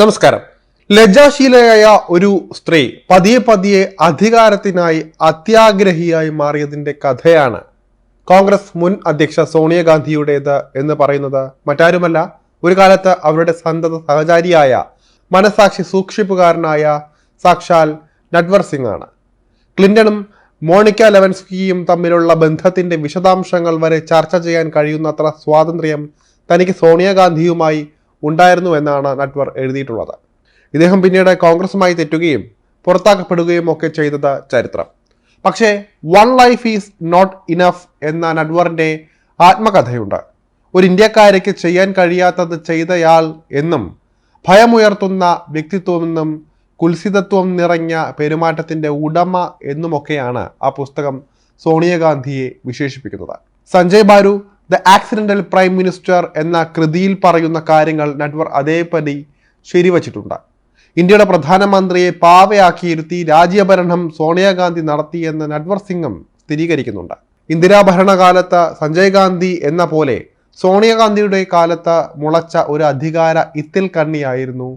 നമസ്കാരം. ലജ്ജാശീലയായ ഒരു സ്ത്രീ പതിയെ പതിയെ അധികാരത്തിനായി അത്യാഗ്രഹിയായി മാറിയതിന്റെ കഥയാണ് കോൺഗ്രസ് മുൻ അധ്യക്ഷ സോണിയാഗാന്ധിയുടേത് എന്ന് പറയുന്നത്. മറ്റാരുമല്ല ഒരു കാലത്ത് അവരുടെ സന്തത സഹചാരിയായ മനസാക്ഷി സൂക്ഷിപ്പുകാരനായ സാക്ഷാൽ നട്വർ സിംഗ് ആണ് ക്ലിന്റണും മോണിക്ക ലെവൻസ്കിയും തമ്മിലുള്ള ബന്ധത്തിന്റെ വിശദാംശങ്ങൾ വരെ ചർച്ച ചെയ്യാൻ കഴിയുന്നത്ര സ്വാതന്ത്ര്യം തനിക്ക് സോണിയാഗാന്ധിയുമായി ഉണ്ടായിരുന്നു എന്നാണ് നട്വർ എഴുതിയിട്ടുള്ളത്. ഇദ്ദേഹം പിന്നീട് കോൺഗ്രസുമായി തെറ്റുകയും പുറത്താക്കപ്പെടുകയും ഒക്കെ ചെയ്തത് ചരിത്രം. പക്ഷേ one life is not enough എന്ന നട്വറിന്റെ ആത്മകഥയുണ്ട്. ഒരു ഇന്ത്യക്കാരയ്ക്ക് ചെയ്യാൻ കഴിയാത്തത് ചെയ്തയാൾ എന്നും ഭയമുയർത്തുന്ന വ്യക്തിത്വമെന്നും കുൽസിതത്വം നിറഞ്ഞ പെരുമാറ്റത്തിന്റെ ഉടമ എന്നുമൊക്കെയാണ് ആ പുസ്തകം സോണിയാഗാന്ധിയെ വിശേഷിപ്പിക്കുന്നത്. Sanjaya Baru the accidental prime minister എന്ന കൃതിയിൽ പറയുന്ന കാര്യങ്ങൾ നട്വർ അതേപടി ശരിവച്ചിട്ടുണ്ട്. ഇന്ത്യയുടെ പ്രധാനമന്ത്രിയെ പാവയാക്കിയിരുത്തി രാജ്യഭരണം സോണിയാഗാന്ധി നടത്തിയെന്ന് നട്വർ സിംഗും സ്ഥിരീകരിക്കുന്നുണ്ട്. ഇന്ദിരാ ഭരണകാലത്ത് സഞ്ജയ് ഗാന്ധി എന്ന പോലെ സോണിയാഗാന്ധിയുടെ കാലത്ത് മുളച്ച ഒരു അധികാര ഇത്തിൽ കണ്ണിയായിരുന്നു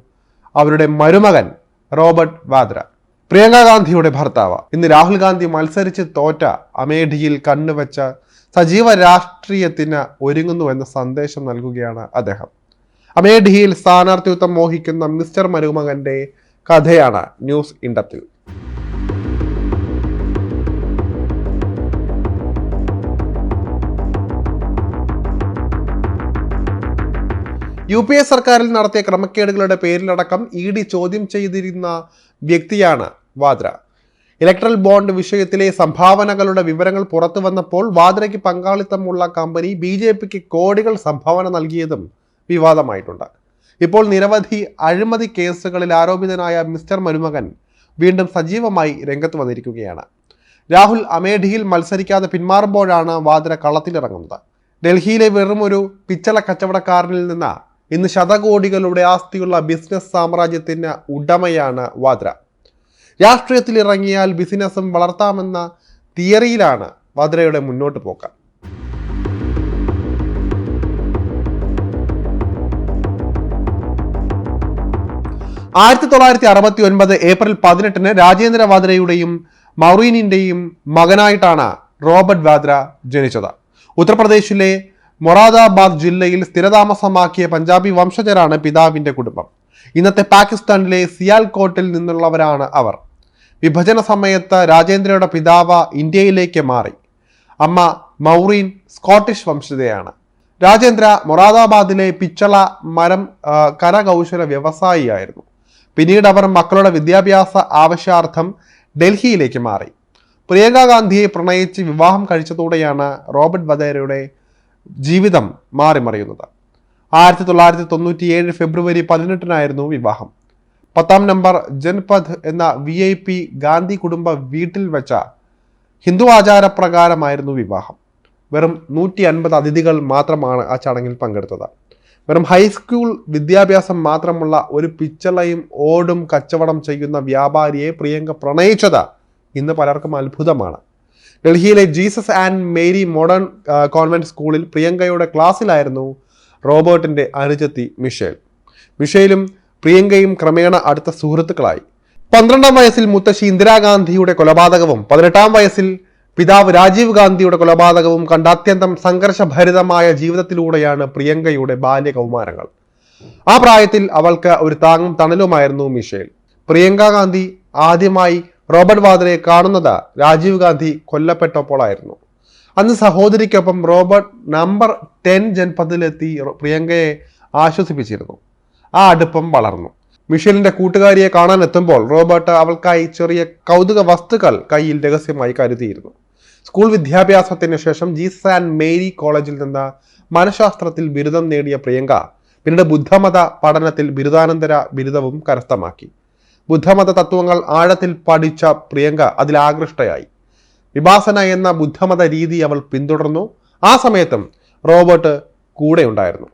അവരുടെ മരുമകൻ റോബർട്ട് വാദ്ര. പ്രിയങ്ക ഗാന്ധിയുടെ ഭർത്താവ്. ഇന്ന് രാഹുൽ ഗാന്ധി മത്സരിച്ച് തോറ്റ അമേഠിയിൽ കണ്ണുവെച്ച സജീവ രാഷ്ട്രീയത്തിന് ഒരുങ്ങുന്നു എന്ന സന്ദേശം നൽകുകയാണ് അദ്ദേഹം. അമേഠിയിൽ സ്ഥാനാർത്ഥിത്വം മോഹിക്കുന്ന മിസ്റ്റർ മരുമകന്റെ കഥയാണ് ന്യൂസ് ഇൻഡപ്തിൽ. യു പി എ സർക്കാരിൽ നടത്തിയ ക്രമക്കേടുകളുടെ പേരിലടക്കം ഇ ഡി ചോദ്യം ചെയ്തിരുന്ന വ്യക്തിയാണ് വാദ്ര. ഇലക്ട്രൽ ബോണ്ട് വിഷയത്തിലെ സംഭാവനകളുടെ വിവരങ്ങൾ പുറത്തു വന്നപ്പോൾ വാദ്രയ്ക്ക് പങ്കാളിത്തമുള്ള കമ്പനി ബി ജെ പിക്ക് കോടികൾ സംഭാവന നൽകിയതും വിവാദമായിട്ടുണ്ട്. ഇപ്പോൾ നിരവധി അഴിമതി കേസുകളിൽ ആരോപിതനായ മിസ്റ്റർ മരുമകൻ വീണ്ടും സജീവമായി രംഗത്ത് വന്നിരിക്കുകയാണ്. രാഹുൽ അമേഠിയിൽ മത്സരിക്കാതെ പിന്മാറുമ്പോഴാണ് വാദ്ര കളത്തിലിറങ്ങുന്നത്. ഡൽഹിയിലെ വെറും ഒരു പിച്ചള കച്ചവടക്കാരനിൽ നിന്ന് ഇന്ന് ശതകോടികളുടെ ആസ്തിയുള്ള ബിസിനസ് സാമ്രാജ്യത്തിന് ഉടമയാണ് വാദ്ര. രാഷ്ട്രീയത്തിൽ ഇറങ്ങിയാൽ ബിസിനസ്സും വളർത്താമെന്ന തിയറിയിലാണ് വാദ്രയുടെ മുന്നോട്ട് പോക്ക്. ആയിരത്തി തൊള്ളായിരത്തി അറുപത്തി ഒൻപത് ഏപ്രിൽ പതിനെട്ടിന് രാജേന്ദ്ര വാദ്രയുടെയും മൗറീനിന്റെയും മകനായിട്ടാണ് റോബർട്ട് വാദ്ര ജനിച്ചത്. ഉത്തർപ്രദേശിലെ മൊറാദാബാദ് ജില്ലയിൽ സ്ഥിരതാമസമാക്കിയ പഞ്ചാബി വംശജരാണ് പിതാവിന്റെ കുടുംബം. ഇന്നത്തെ പാകിസ്ഥാനിലെ സിയാൽകോട്ടിൽ നിന്നുള്ളവരാണ് അവർ. വിഭജന സമയത്ത് രാജേന്ദ്രയുടെ പിതാവ് ഇന്ത്യയിലേക്ക് മാറി. അമ്മ മൗറീൻ സ്കോട്ടിഷ് വംശജയാണ്. രാജേന്ദ്ര മൊറാദാബാദിലെ പിച്ചള മരം കരകൗശല വ്യവസായിയായിരുന്നു. പിന്നീട് അവർ മക്കളുടെ വിദ്യാഭ്യാസ ആവശ്യാർത്ഥം ഡൽഹിയിലേക്ക് മാറി. പ്രിയങ്ക ഗാന്ധിയെ പ്രണയിച്ച് വിവാഹം കഴിച്ചതോടെയാണ് റോബർട്ട് വധേരയുടെ ജീവിതം മാറിമറിയുന്നത്. ആയിരത്തി തൊള്ളായിരത്തി തൊണ്ണൂറ്റിയേഴ് ഫെബ്രുവരി പതിനെട്ടിനായിരുന്നു വിവാഹം. പത്താം നമ്പർ ജൻപഥ് എന്ന വി ഐ പി ഗാന്ധി കുടുംബ വീട്ടിൽ വെച്ച ഹിന്ദു ആചാരപ്രകാരമായിരുന്നു വിവാഹം. വെറും നൂറ്റി അൻപത് അതിഥികൾ മാത്രമാണ് ആ ചടങ്ങിൽ പങ്കെടുത്തത്. വെറും ഹൈസ്കൂൾ വിദ്യാഭ്യാസം മാത്രമുള്ള ഒരു പിച്ചളയും ഓടും കച്ചവടം ചെയ്യുന്ന വ്യാപാരിയെ പ്രിയങ്ക പ്രണയിച്ചത് ഇന്ന് പലർക്കും അത്ഭുതമാണ്. ഡൽഹിയിലെ Jesus and Mary modern convent സ്കൂളിൽ പ്രിയങ്കയുടെ ക്ലാസ്സിലായിരുന്നു റോബർട്ടിന്റെ അനുജത്തി മിഷേൽ. മിഷേലും പ്രിയങ്കയും ക്രമേണ അടുത്ത സുഹൃത്തുക്കളായി. പന്ത്രണ്ടാം വയസ്സിൽ മുത്തശ്ശി ഇന്ദിരാഗാന്ധിയുടെ കൊലപാതകവും പതിനെട്ടാം വയസ്സിൽ പിതാവ് രാജീവ് ഗാന്ധിയുടെ കൊലപാതകവും കണ്ട അത്യന്തം സംഘർഷഭരിതമായ ജീവിതത്തിലൂടെയാണ് പ്രിയങ്കയുടെ ബാല്യകൗമാരങ്ങൾ. ആ പ്രായത്തിൽ അവൾക്ക് ഒരു താങ്ങും തണലുമായിരുന്നു മിഷേൽ. പ്രിയങ്ക ഗാന്ധി ആദ്യമായി റോബർട്ട് വാദ്രയെ കാണുന്നത് രാജീവ് ഗാന്ധി കൊല്ലപ്പെട്ടപ്പോഴായിരുന്നു അന്ന് സഹോദരിക്കൊപ്പം റോബർട്ട് നമ്പർ ടെൻ ജൻപഥത്തിലെത്തി പ്രിയങ്കയെ ആശ്വസിപ്പിച്ചിരുന്നു. ആ അടുപ്പം വളർന്നു. മിഷേലിന്റെ കൂട്ടുകാരിയെ കാണാൻ എത്തുമ്പോൾ റോബർട്ട് അവൾക്കായി ചെറിയ കൗതുക വസ്തുക്കൾ കയ്യിൽ രഹസ്യമായി കരുതിയിരുന്നു. സ്കൂൾ വിദ്യാഭ്യാസത്തിന് ശേഷം ജീസസ് ആൻഡ് മേരി കോളേജിൽ നിന്ന് മനഃശാസ്ത്രത്തിൽ ബിരുദം നേടിയ പ്രിയങ്ക പിന്നീട് ബുദ്ധമത പഠനത്തിൽ ബിരുദാനന്തര ബിരുദവും കരസ്ഥമാക്കി. ബുദ്ധമത തത്വങ്ങൾ ആഴത്തിൽ പഠിച്ച പ്രിയങ്ക അതിൽ ആകൃഷ്ടയായി. വിഭാസന എന്ന ബുദ്ധമത രീതി അവൾ പിന്തുടർന്നു. ആ സമയത്തും റോബർട്ട് കൂടെ ഉണ്ടായിരുന്നു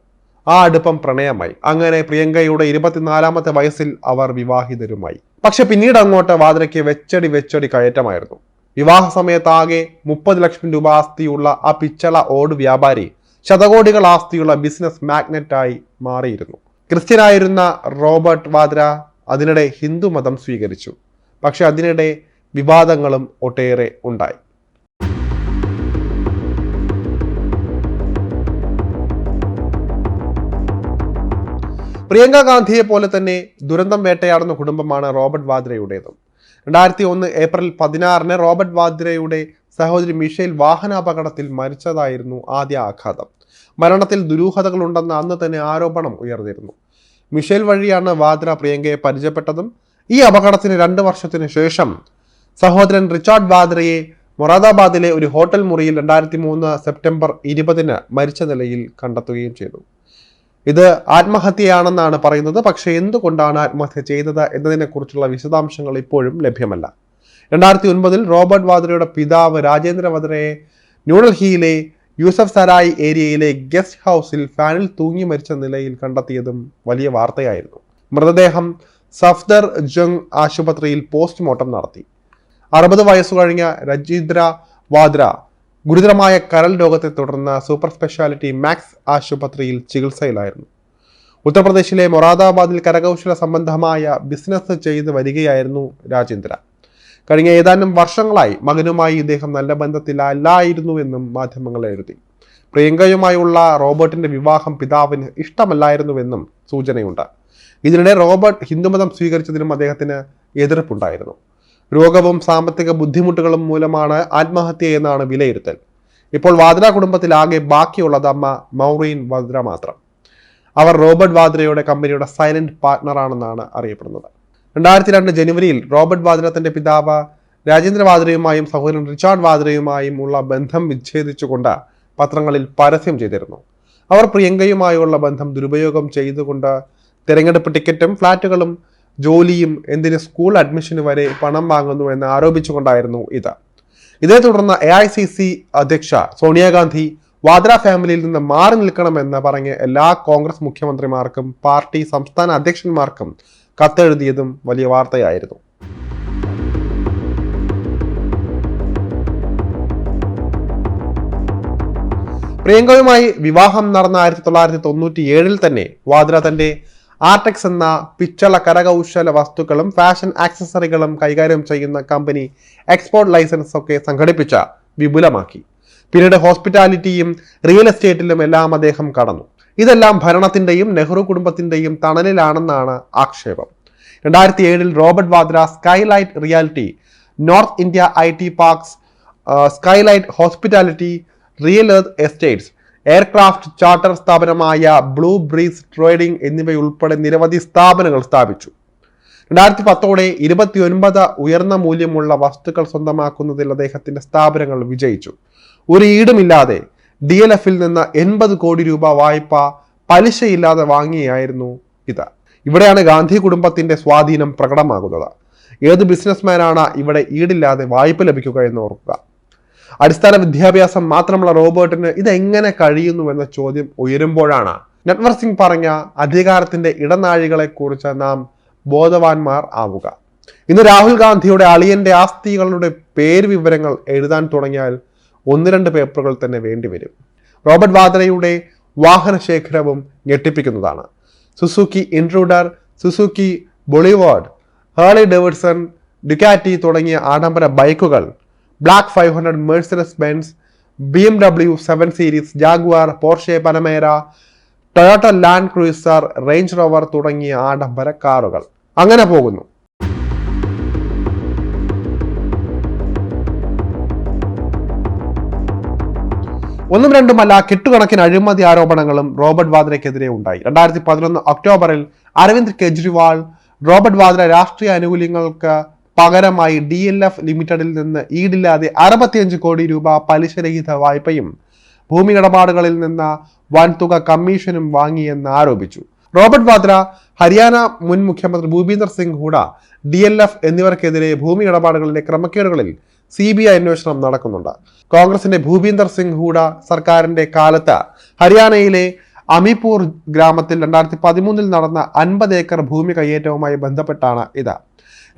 ആ അടുപ്പം പ്രണയമായി. അങ്ങനെ പ്രിയങ്കയുടെ ഇരുപത്തിനാലാമത്തെ വയസ്സിൽ അവർ വിവാഹിതരുമായി. പക്ഷെ പിന്നീട് അങ്ങോട്ട് വാദ്രയ്ക്ക് വെച്ചടി വെച്ചടി കയറ്റമായിരുന്നു. വിവാഹ സമയത്താകെ മുപ്പത് ലക്ഷം രൂപ ആസ്തിയുള്ള ആ പിച്ചള ഓട് വ്യാപാരി ശതകോടികൾ ആസ്തിയുള്ള ബിസിനസ് മാഗ്നറ്റായി മാറിയിരുന്നു. ക്രിസ്ത്യനായിരുന്ന റോബർട്ട് വാദ്ര അതിനിടെ ഹിന്ദു മതം സ്വീകരിച്ചു. പക്ഷെ അതിനിടെ വിവാദങ്ങളും ഒട്ടേറെ ഉണ്ടായി. പ്രിയങ്ക ഗാന്ധിയെ പോലെ തന്നെ ദുരന്തം വേട്ടയാടുന്ന കുടുംബമാണ് റോബർട്ട് വാദ്രയുടേതും. രണ്ടായിരത്തി ഒന്ന് ഏപ്രിൽ പതിനാറിന് റോബർട്ട് വാദ്രയുടെ സഹോദരി മിഷേൽ വാഹനാപകടത്തിൽ മരിച്ചതായിരുന്നു ആദ്യ ആഘാതം. മരണത്തിൽ ദുരൂഹതകളുണ്ടെന്ന അന്ന് തന്നെ ആരോപണം ഉയർന്നിരുന്നു. മിഷേൽ വഴിയാണ് വാദ്ര പ്രിയങ്കയെ പരിചയപ്പെട്ടതും ഈ അപകടത്തിന് രണ്ട് വർഷത്തിന് ശേഷം സഹോദരൻ റിച്ചാർഡ് വാദ്രയെ മൊറാദാബാദിലെ ഒരു ഹോട്ടൽ മുറിയിൽ രണ്ടായിരത്തി മൂന്ന് സെപ്റ്റംബർ ഇരുപതിന് മരിച്ച നിലയിൽ കണ്ടെത്തുകയും ചെയ്തു. ഇത് ആത്മഹത്യയാണെന്നാണ് പറയുന്നത്. പക്ഷേ എന്തുകൊണ്ടാണ് ആത്മഹത്യ ചെയ്തത് എന്നതിനെക്കുറിച്ചുള്ള വിശദാംശങ്ങൾ ഇപ്പോഴും ലഭ്യമല്ല. രണ്ടായിരത്തി ഒൻപതിൽ റോബർട്ട് വാദ്രയുടെ പിതാവ് രാജേന്ദ്ര വാദ്രയെ ന്യൂഡൽഹിയിലെ യൂസഫ് സരായ് ഏരിയയിലെ ഗസ്റ്റ് ഹൗസിൽ ഫാനിൽ തൂങ്ങി മരിച്ച നിലയിൽ കണ്ടെത്തിയതും വലിയ വാർത്തയായിരുന്നു. മൃതദേഹം സഫ്ദർ ജംഗ് ആശുപത്രിയിൽ പോസ്റ്റ്മോർട്ടം നടത്തി. അറുപത് വയസ്സു കഴിഞ്ഞ രജീന്ദ്ര വാദ്ര ഗുരുതരമായ കരൾ രോഗത്തെ തുടർന്ന് സൂപ്പർ സ്പെഷ്യാലിറ്റി മാക്സ് ആശുപത്രിയിൽ ചികിത്സയിലായിരുന്നു. ഉത്തർപ്രദേശിലെ മൊറാദാബാദിൽ കരകൗശല സംബന്ധമായ ബിസിനസ് ചെയ്ത് വരികയായിരുന്നു രാജേന്ദ്ര. കഴിഞ്ഞ ഏതാനും വർഷങ്ങളായി മകനുമായി ഇദ്ദേഹം നല്ല ബന്ധത്തിലല്ലായിരുന്നു എന്നും മാധ്യമങ്ങൾ എഴുതി. പ്രിയങ്കയുമായുള്ള റോബർട്ടിന്റെ വിവാഹം പിതാവിന് ഇഷ്ടമല്ലായിരുന്നുവെന്നും സൂചനയുണ്ട്. ഇതിനിടെ റോബർട്ട് ഹിന്ദുമതം സ്വീകരിച്ചതിനും അദ്ദേഹത്തിന് എതിർപ്പുണ്ടായിരുന്നു. രോഗവും സാമ്പത്തിക ബുദ്ധിമുട്ടുകളും മൂലമാണ് ആത്മഹത്യ എന്നാണ് വിലയിരുത്തൽ. ഇപ്പോൾ വാദ്ര കുടുംബത്തിലാകെ ബാക്കിയുള്ളത് അമ്മ മൗറീൻ വാദ്ര മാത്രം. അവർ റോബർട്ട് വാദ്രയുടെ കമ്പനിയുടെ സൈലന്റ് പാർട്ട്ണറാണെന്നാണ് അറിയപ്പെടുന്നത്. രണ്ടായിരത്തി രണ്ട് ജനുവരിയിൽ റോബർട്ട് വാദ്ര തന്റെ പിതാവ് രാജേന്ദ്ര വാദ്രയുമായും സഹോദരൻ റിച്ചാർഡ് വാദ്രയുമായും ഉള്ള ബന്ധം വിച്ഛേദിച്ചുകൊണ്ട് പത്രങ്ങളിൽ പരസ്യം ചെയ്തിരുന്നു. അവർ പ്രിയങ്കയുമായുള്ള ബന്ധം ദുരുപയോഗം ചെയ്തുകൊണ്ട് തിരഞ്ഞെടുപ്പ് ടിക്കറ്റും ഫ്ലാറ്റുകളും ജോലിയും എന്തിന് സ്കൂൾ അഡ്മിഷന് വരെ പണം വാങ്ങുന്നു എന്ന് ആരോപിച്ചുകൊണ്ടായിരുന്നു ഇത്. ഇതേ തുടർന്ന് എ ഐ സി സി അധ്യക്ഷ സോണിയാഗാന്ധി വാദ്ര ഫാമിലിയിൽ നിന്ന് മാറി നിൽക്കണമെന്ന് പറഞ്ഞ് എല്ലാ കോൺഗ്രസ് മുഖ്യമന്ത്രിമാർക്കും പാർട്ടി സംസ്ഥാന അധ്യക്ഷന്മാർക്കും കത്തെഴുതിയതും വലിയ വാർത്തയായിരുന്നു. പ്രിയങ്കയുമായി വിവാഹം നടന്ന ആയിരത്തി തൊള്ളായിരത്തി തൊണ്ണൂറ്റി ഏഴിൽ തന്നെ വാദ്ര തന്റെ ആർടെക്സ് എന്ന പിച്ചള കരകൗശല വസ്തുക്കളും ഫാഷൻ ആക്സസറികളും കൈകാര്യം ചെയ്യുന്ന കമ്പനി എക്സ്പോർട്ട് ലൈസൻസ് ഒക്കെ സംഘടിപ്പിച്ച വിപുലമാക്കി. പിന്നീട് ഹോസ്പിറ്റാലിറ്റിയും റിയൽ എസ്റ്റേറ്റിലും എല്ലാം അദ്ദേഹം കടന്നു. ഇതെല്ലാം ഭരണത്തിന്റെയും നെഹ്റു കുടുംബത്തിന്റെയും തണലിലാണെന്നാണ് ആക്ഷേപം. രണ്ടായിരത്തി ഏഴിൽ Robert Vadra skylight reality north India I T parks skylight hospitality real earth estates aircraft charter സ്ഥാപനമായ ബ്ലൂ ബ്രീസ് ട്രേഡിംഗ് എന്നിവയുൾപ്പെടെ നിരവധി സ്ഥാപനങ്ങൾ സ്ഥാപിച്ചു. രണ്ടായിരത്തി പത്തോടെ ഇരുപത്തിയൊൻപത് ഉയർന്ന മൂല്യമുള്ള വസ്തുക്കൾ സ്വന്തമാക്കുന്നതിൽ അദ്ദേഹത്തിന്റെ സ്ഥാപനങ്ങൾ വിജയിച്ചു. ഒരു ഈടുമില്ലാതെ ഡി എൽ എഫിൽ നിന്ന് എൺപത് കോടി രൂപ വായ്പ പലിശയില്ലാതെ വാങ്ങിയായിരുന്നു ഇത്. ഇവിടെയാണ് ഗാന്ധി കുടുംബത്തിന്റെ സ്വാധീനം പ്രകടമാകുന്നത്. ഏത് ബിസിനസ്മാനാണ് ഇവിടെ ഈടില്ലാതെ വായ്പ ലഭിക്കുക എന്ന് ഓർക്കുക. അടിസ്ഥാന വിദ്യാഭ്യാസം മാത്രമുള്ള റോബോട്ടിന് ഇതെങ്ങനെ കഴിയുന്നു എന്ന ചോദ്യം ഉയരുമ്പോഴാണ്. നട്വർ സിംഗ് പറഞ്ഞ അധികാരത്തിന്റെ ഇടനാഴികളെ കുറിച്ച് നാം ബോധവാന്മാർ ആവുക. ഇന്ന് രാഹുൽ ഗാന്ധിയുടെ അളിയന്റെ ആസ്തികളുടെ പേര് വിവരങ്ങൾ എഴുതാൻ തുടങ്ങിയാൽ ഒന്ന് രണ്ട് പേപ്പറുകൾ തന്നെ വേണ്ടിവരും. റോബർട്ട് വാദ്രയുടെ വാഹന ശേഖരവും ഞെട്ടിപ്പിക്കുന്നതാണ്. Suzuki intruder Suzuki boulevard Harley Davidson Ducati തുടങ്ങിയ ആഡംബര ബൈക്കുകൾ black five hundred Mercedes Benz B M W seven series Jaguar Porsche Panamera Toyota land cruiser range rover തുടങ്ങിയ ആഡംബര കാറുകൾ. അങ്ങനെ പോകുന്നു. ഒന്നും രണ്ടുമല്ല കെട്ടുകണക്കിന് അഴിമതി ആരോപണങ്ങളും റോബർട്ട് വാദ്രയ്ക്കെതിരെ ഉണ്ടായി. രണ്ടായിരത്തി പതിനൊന്ന് ഒക്ടോബറിൽ അരവിന്ദ് കെജ്രിവാൾ റോബർട്ട് വാദ്ര രാഷ്ട്രീയ ആനുകൂല്യങ്ങൾക്ക് പകരമായി ഡി എൽ എഫ് ലിമിറ്റഡിൽ നിന്ന് ഈടില്ലാതെ അറുപത്തിയഞ്ച് കോടി രൂപ പലിശരഹിത വായ്പയും ഭൂമി ഇടപാടുകളിൽ നിന്ന് വൻതുക കമ്മീഷനും വാങ്ങിയെന്ന് ആരോപിച്ചു. റോബർട്ട് വാദ്ര ഹരിയാന മുൻ മുഖ്യമന്ത്രി Bhupinder Singh Hooda D L F എന്നിവർക്കെതിരെ ഭൂമി ഇടപാടുകളിലെ ക്രമക്കേടുകളിൽ സി ബി ഐ അന്വേഷണം നടക്കുന്നുണ്ട്. കോൺഗ്രസിന്റെ ഭൂപീന്ദർ സിംഗ് ഹൂഡ സർക്കാരിന്റെ കാലത്ത് ഹരിയാനയിലെ അമിപൂർ ഗ്രാമത്തിൽ രണ്ടായിരത്തി പതിമൂന്നിൽ നടന്ന അൻപത് ഏക്കർ ഭൂമി കയ്യേറ്റവുമായി ബന്ധപ്പെട്ടാണ് ഇത്.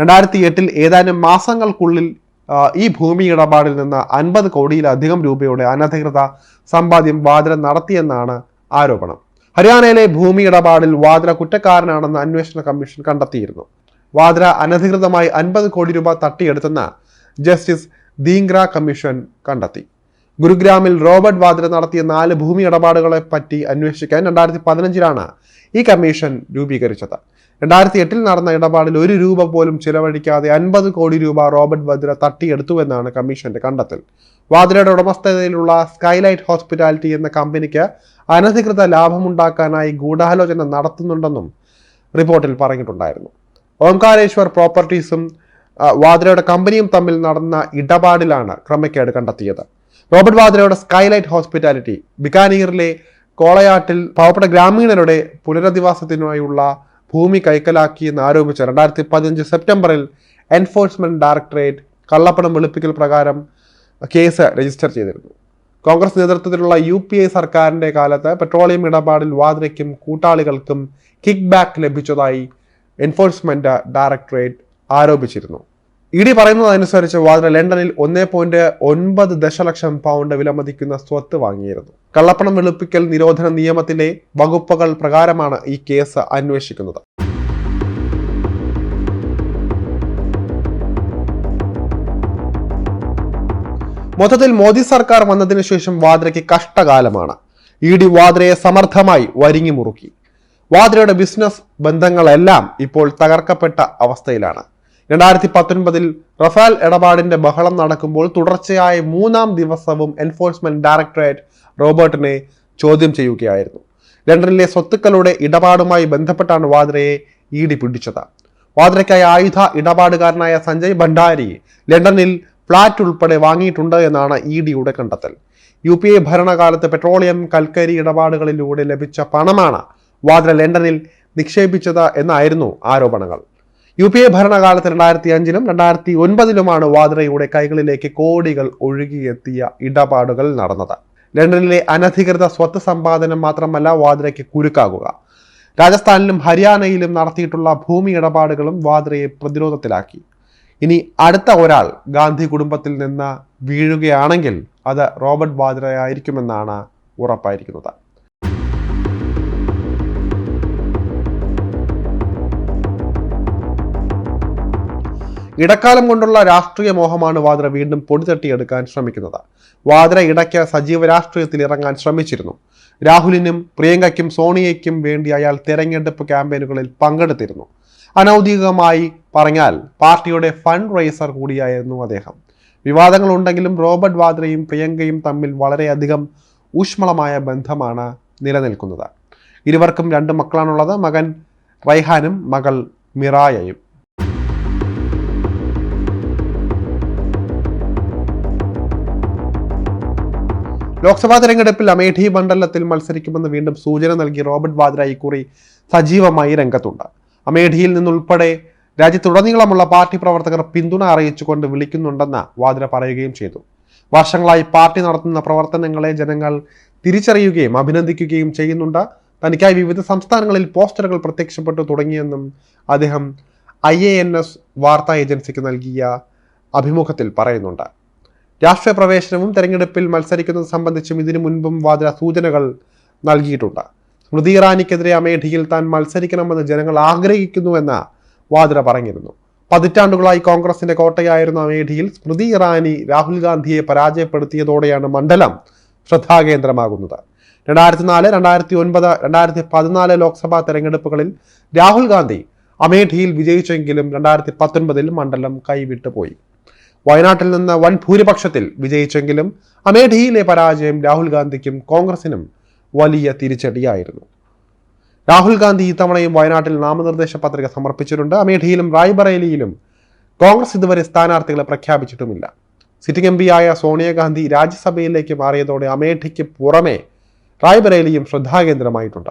രണ്ടായിരത്തി എട്ടിൽ ഏതാനും മാസങ്ങൾക്കുള്ളിൽ ഈ ഭൂമി ഇടപാടിൽ നിന്ന് അൻപത് കോടിയിലധികം രൂപയുടെ അനധികൃത സമ്പാദ്യം വാദ്ര നടത്തിയെന്നാണ് ആരോപണം. ഹരിയാനയിലെ ഭൂമി ഇടപാടിൽ വാദ്ര കുറ്റക്കാരനാണെന്ന് അന്വേഷണ കമ്മീഷൻ കണ്ടെത്തിയിരുന്നു. വാദ്ര അനധികൃതമായി അൻപത് കോടി രൂപ തട്ടിയെടുത്തെന്ന് ജസ്റ്റിസ് ദീങ്ര കമ്മീഷൻ കണ്ടെത്തി. ഗുരുഗ്രാമിൽ റോബർട്ട് വാദ്ര നടത്തിയ നാല് ഭൂമി ഇടപാടുകളെ പറ്റി അന്വേഷിക്കാൻ രണ്ടായിരത്തി പതിനഞ്ചിലാണ് ഈ കമ്മീഷൻ രൂപീകരിച്ചത്. രണ്ടായിരത്തി എട്ടിൽ നടന്ന ഇടപാടിൽ ഒരു രൂപ പോലും ചിലവഴിക്കാതെ അൻപത് കോടി രൂപ റോബർട്ട് വദ്ര തട്ടിയെടുത്തുവെന്നാണ് കമ്മീഷന്റെ കണ്ടെത്തൽ. വാദ്രയുടെ ഉടമസ്ഥതയിലുള്ള സ്കൈലൈറ്റ് ഹോസ്പിറ്റാലിറ്റി എന്ന കമ്പനിക്ക് അനധികൃത ലാഭമുണ്ടാക്കാനായി ഗൂഢാലോചന നടത്തുന്നുണ്ടെന്നും റിപ്പോർട്ടിൽ പറഞ്ഞിട്ടുണ്ടായിരുന്നു. ഓംകാരേശ്വർ പ്രോപ്പർട്ടീസും വാദ്രയുടെ കമ്പനിയും തമ്മിൽ നടന്ന ഇടപാടിലാണ് ക്രമക്കേട് കണ്ടെത്തിയത്. റോബർട്ട് വാദ്രയുടെ സ്കൈലൈറ്റ് ഹോസ്പിറ്റാലിറ്റി ബിക്കാനീറിലെ കോളയാട്ടിൽ പാവപ്പെട്ട ഗ്രാമീണരുടെ പുനരധിവാസത്തിനായുള്ള ഭൂമി കൈക്കലാക്കിയെന്ന് ആരോപിച്ച് രണ്ടായിരത്തി പതിനഞ്ച് സെപ്റ്റംബറിൽ എൻഫോഴ്സ്മെന്റ് ഡയറക്ടറേറ്റ് കള്ളപ്പണം വെളുപ്പിക്കൽ പ്രകാരം കേസ് രജിസ്റ്റർ ചെയ്തിരുന്നു. കോൺഗ്രസ് നേതൃത്വത്തിലുള്ള യു പി എ സർക്കാരിന്റെ കാലത്ത് പെട്രോളിയം ഇടപാടിൽ വാദ്രയ്ക്കും കൂട്ടാളികൾക്കും കിക്ക് ബാക്ക് ലഭിച്ചതായി എൻഫോഴ്സ്മെന്റ് ഡയറക്ടറേറ്റ് ആരോപിച്ചിരുന്നു. ഇ ഡി പറയുന്നതനുസരിച്ച് വാദ്ര ലണ്ടനിൽ ഒന്നേ പോയിന്റ് ഒൻപത് ദശലക്ഷം പൗണ്ട് വിലമതിക്കുന്ന സ്വത്ത് വാങ്ങിയിരുന്നു. കള്ളപ്പണം വെളുപ്പിക്കൽ നിരോധന നിയമത്തിലെ വകുപ്പുകൾ പ്രകാരമാണ് ഈ കേസ് അന്വേഷിക്കുന്നത്. മൊത്തത്തിൽ മോദി സർക്കാർ വന്നതിനു ശേഷം വാദ്രയ്ക്ക് കഷ്ടകാലമാണ്. ഇ ഡി വാദ്രയെ സമർത്ഥമായി വരിങ്ങി മുറുക്കി. വാദ്രയുടെ ബിസിനസ് ബന്ധങ്ങളെല്ലാം ഇപ്പോൾ തകർക്കപ്പെട്ട അവസ്ഥയിലാണ്. രണ്ടായിരത്തി പത്തൊൻപതിൽ റഫാൽ ഇടപാടിന്റെ ബഹളം നടക്കുമ്പോൾ തുടർച്ചയായ മൂന്നാം ദിവസവും എൻഫോഴ്സ്മെന്റ് ഡയറക്ടറേറ്റ് റോബർട്ടിനെ ചോദ്യം ചെയ്യുകയായിരുന്നു. ലണ്ടനിലെ സ്വത്തുക്കളുടെ ഇടപാടുമായി ബന്ധപ്പെട്ടാണ് വാദ്രയെ ഇ ഡി പിടിച്ചത്. വാദ്രയ്ക്കായി ആയുധ ഇടപാടുകാരനായ സഞ്ജയ് ഭണ്ഡാരി ലണ്ടനിൽ ഫ്ളാറ്റ് ഉൾപ്പെടെ വാങ്ങിയിട്ടുണ്ട് എന്നാണ് ഇ ഡിയുടെ കണ്ടെത്തൽ. യു പി എ ഭരണകാലത്ത് പെട്രോളിയം കൽക്കരി ഇടപാടുകളിലൂടെ ലഭിച്ച പണമാണ് വാദ്ര ലണ്ടനിൽ നിക്ഷേപിച്ചത് എന്നായിരുന്നു ആരോപണങ്ങൾ. യു പി എ ഭരണകാലത്ത് രണ്ടായിരത്തി അഞ്ചിലും രണ്ടായിരത്തി ഒൻപതിലുമാണ് വാദ്രയുടെ കൈകളിലേക്ക് കോടികൾ ഒഴുകിയെത്തിയ ഇടപാടുകൾ നടന്നത്. ലണ്ടനിലെ അനധികൃത സ്വത്ത് സമ്പാദനം മാത്രമല്ല വാദ്രയ്ക്ക് കുരുക്കാകുക. രാജസ്ഥാനിലും ഹരിയാനയിലും നടത്തിയിട്ടുള്ള ഭൂമി ഇടപാടുകളും വാദ്രയെ പ്രതിരോധത്തിലാക്കി. ഇനി അടുത്ത ഒരാൾ ഗാന്ധി കുടുംബത്തിൽ നിന്ന് വീഴുകയാണെങ്കിൽ അത് റോബർട്ട് വാദ്രയായിരിക്കുമെന്നാണ് ഉറപ്പായിരിക്കുന്നത്. ഇടക്കാലം കൊണ്ടുള്ള രാഷ്ട്രീയ മോഹമാണ് വാദ്ര വീണ്ടും പൊടിതട്ടിയെടുക്കാൻ ശ്രമിക്കുന്നത്. വാദ്ര ഇടയ്ക്ക് സജീവ രാഷ്ട്രീയത്തിൽ ഇറങ്ങാൻ ശ്രമിച്ചിരുന്നു. രാഹുലിനും പ്രിയങ്കയ്ക്കും സോണിയയ്ക്കും വേണ്ടി അയാൾ തെരഞ്ഞെടുപ്പ് ക്യാമ്പയിനുകളിൽ പങ്കെടുത്തിരുന്നു. അനൗദ്യോഗികമായി പറഞ്ഞാൽ പാർട്ടിയുടെ ഫണ്ട് റൈസർ കൂടിയായിരുന്നു അദ്ദേഹം. വിവാദങ്ങൾ ഉണ്ടെങ്കിലും റോബർട്ട് വാദ്രയും പ്രിയങ്കയും തമ്മിൽ വളരെയധികം ഊഷ്മളമായ ബന്ധമാണ് നിലനിൽക്കുന്നത്. ഇരുവർക്കും രണ്ട് മക്കളാണുള്ളത്. മകൻ റൈഹാനും മകൾ മിറായയും. ലോക്സഭാ തെരഞ്ഞെടുപ്പിൽ അമേഠി മണ്ഡലത്തിൽ മത്സരിക്കുമെന്ന് വീണ്ടും സൂചന നൽകി റോബർട്ട് വാദ്ര ഇക്കുറി സജീവമായി രംഗത്തുണ്ട്. അമേഠിയിൽ നിന്നുൾപ്പെടെ രാജ്യത്തുടനീളമുള്ള പാർട്ടി പ്രവർത്തകർ പിന്തുണ അറിയിച്ചുകൊണ്ട് വിളിക്കുന്നുണ്ടെന്ന് വാദ്ര പറയുകയും ചെയ്തു. വർഷങ്ങളായി പാർട്ടി നടത്തുന്ന പ്രവർത്തനങ്ങളെ ജനങ്ങൾ തിരിച്ചറിയുകയും അഭിനന്ദിക്കുകയും ചെയ്യുന്നുണ്ട്. തനിക്കായി വിവിധ സംസ്ഥാനങ്ങളിൽ പോസ്റ്ററുകൾ പ്രത്യക്ഷപ്പെട്ടു തുടങ്ങിയെന്നും അദ്ദേഹം ഐ എ എൻ എസ് വാർത്താ ഏജൻസിക്ക് നൽകിയ അഭിമുഖത്തിൽ പറയുന്നുണ്ട്. രാഷ്ട്രീയ പ്രവേശനവും തെരഞ്ഞെടുപ്പിൽ മത്സരിക്കുന്നത് സംബന്ധിച്ചും ഇതിനു മുൻപും വാദ്ര സൂചനകൾ നൽകിയിട്ടുണ്ട്. സ്മൃതി ഇറാനിക്കെതിരെ അമേഠിയിൽ താൻ മത്സരിക്കണമെന്ന് ജനങ്ങൾ ആഗ്രഹിക്കുന്നുവെന്ന് വാദ്ര പറഞ്ഞിരുന്നു. പതിറ്റാണ്ടുകളായി കോൺഗ്രസിന്റെ കോട്ടയായിരുന്ന അമേഠിയിൽ സ്മൃതി ഇറാനി രാഹുൽ ഗാന്ധിയെ പരാജയപ്പെടുത്തിയതോടെയാണ് മണ്ഡലം ശ്രദ്ധാകേന്ദ്രമാകുന്നത്. രണ്ടായിരത്തി നാല് രണ്ടായിരത്തി ഒൻപത് രണ്ടായിരത്തി പതിനാല് ലോക്സഭാ തെരഞ്ഞെടുപ്പുകളിൽ രാഹുൽ ഗാന്ധി അമേഠിയിൽ വിജയിച്ചെങ്കിലും രണ്ടായിരത്തി പത്തൊൻപതിൽ മണ്ഡലം കൈവിട്ടു പോയി വയനാട്ടിൽ നിന്ന് വൻ ഭൂരിപക്ഷത്തിൽ വിജയിച്ചെങ്കിലും അമേഠിയിലെ പരാജയം രാഹുൽ ഗാന്ധിക്കും കോൺഗ്രസിനും വലിയ തിരിച്ചടിയായിരുന്നു. രാഹുൽ ഗാന്ധി ഇത്തവണയും വയനാട്ടിൽ നാമനിർദ്ദേശ പത്രിക സമർപ്പിച്ചിട്ടുണ്ട്. അമേഠിയിലും റായ്ബറേലിയിലും കോൺഗ്രസ് ഇതുവരെ സ്ഥാനാർത്ഥികളെ പ്രഖ്യാപിച്ചിട്ടുമില്ല. സിറ്റിംഗ് എം പിയായ സോണിയാഗാന്ധി രാജ്യസഭയിലേക്ക് മാറിയതോടെ അമേഠിക്ക് പുറമെ റായ്ബറേലിയും ശ്രദ്ധാകേന്ദ്രമായിട്ടുണ്ട്.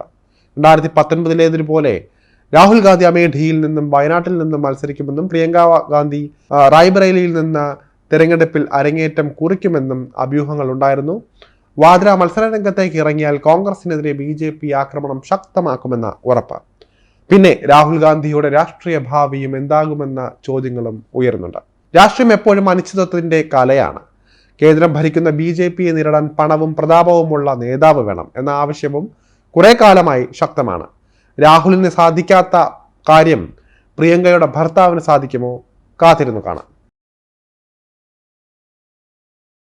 രണ്ടായിരത്തി പത്തൊൻപതിലേതുപോലെ രാഹുൽ ഗാന്ധി അമേഠിയിൽ നിന്നും വയനാട്ടിൽ നിന്നും മത്സരിക്കുമെന്നും പ്രിയങ്ക ഗാന്ധി റായ്ബറേലിയിൽ നിന്ന് തെരഞ്ഞെടുപ്പിൽ അരങ്ങേറ്റം കുറിക്കുമെന്നും അഭ്യൂഹങ്ങൾ ഉണ്ടായിരുന്നു. വാദ്ര മത്സര രംഗത്തേക്ക് ഇറങ്ങിയാൽ കോൺഗ്രസിനെതിരെ ബി ജെ പി ആക്രമണം ശക്തമാക്കുമെന്ന ഉറപ്പ്. പിന്നെ രാഹുൽ ഗാന്ധിയുടെ രാഷ്ട്രീയ ഭാവിയും എന്താകുമെന്ന ചോദ്യങ്ങളും ഉയരുന്നുണ്ട്. രാഷ്ട്രീയം എപ്പോഴും അനിശ്ചിതത്വത്തിന്റെ കലയാണ്. കേന്ദ്രം ഭരിക്കുന്ന ബി ജെ പിയെ നേരിടാൻ പണവും പ്രതാപവുമുള്ള നേതാവ് വേണം എന്ന ആവശ്യവും കുറെ കാലമായി ശക്തമാണ്. രാഹുലിന് സാധിക്കാത്ത കാര്യം പ്രിയങ്കയുടെ ഭർത്താവിന് സാധിക്കുമോ? കാത്തിരുന്നു കാണാം.